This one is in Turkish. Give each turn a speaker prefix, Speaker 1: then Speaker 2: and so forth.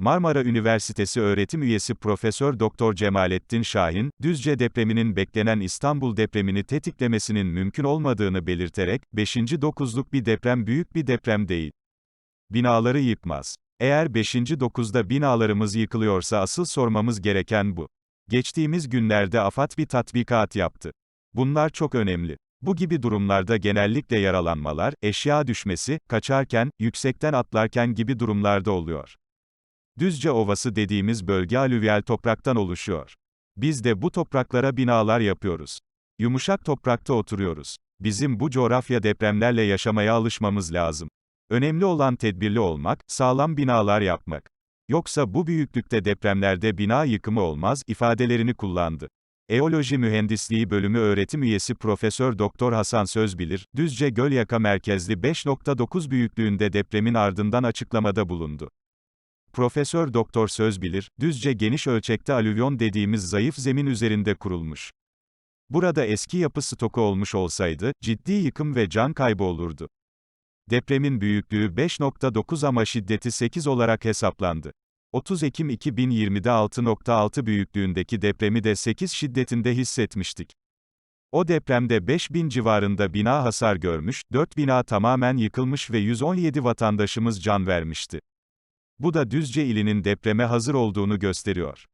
Speaker 1: Marmara Üniversitesi öğretim üyesi Profesör Doktor Cemalettin Şahin, Düzce depreminin beklenen İstanbul depremini tetiklemesinin mümkün olmadığını belirterek, 5. 9'luk bir deprem büyük bir deprem değil. Binaları yıkmaz. Eğer 5. 9'da binalarımız yıkılıyorsa asıl sormamız gereken bu. Geçtiğimiz günlerde AFAD bir tatbikat yaptı. Bunlar çok önemli. Bu gibi durumlarda genellikle yaralanmalar, eşya düşmesi, kaçarken, yüksekten atlarken gibi durumlarda oluyor. Düzce Ovası dediğimiz bölge alüvyal topraktan oluşuyor. Biz de bu topraklara binalar yapıyoruz. Yumuşak toprakta oturuyoruz. Bizim bu coğrafya depremlerle yaşamaya alışmamız lazım. Önemli olan tedbirli olmak, sağlam binalar yapmak. Yoksa bu büyüklükte depremlerde bina yıkımı olmaz ifadelerini kullandı. Eoloji Mühendisliği Bölümü öğretim üyesi Profesör Doktor Hasan Sözbilir, Düzce Gölyaka merkezli 5.9 büyüklüğünde depremin ardından açıklamada bulundu. Profesör Doktor Sözbilir, Düzce geniş ölçekte alüvyon dediğimiz zayıf zemin üzerinde kurulmuş. Burada eski yapı stoku olmuş olsaydı, ciddi yıkım ve can kaybı olurdu. Depremin büyüklüğü 5.9 ama şiddeti 8 olarak hesaplandı. 30 Ekim 2020'de 6.6 büyüklüğündeki depremi de 8 şiddetinde hissetmiştik. O depremde 5000 civarında bina hasar görmüş, 4 bina tamamen yıkılmış ve 117 vatandaşımız can vermişti. Bu da Düzce ilinin depreme hazır olduğunu gösteriyor.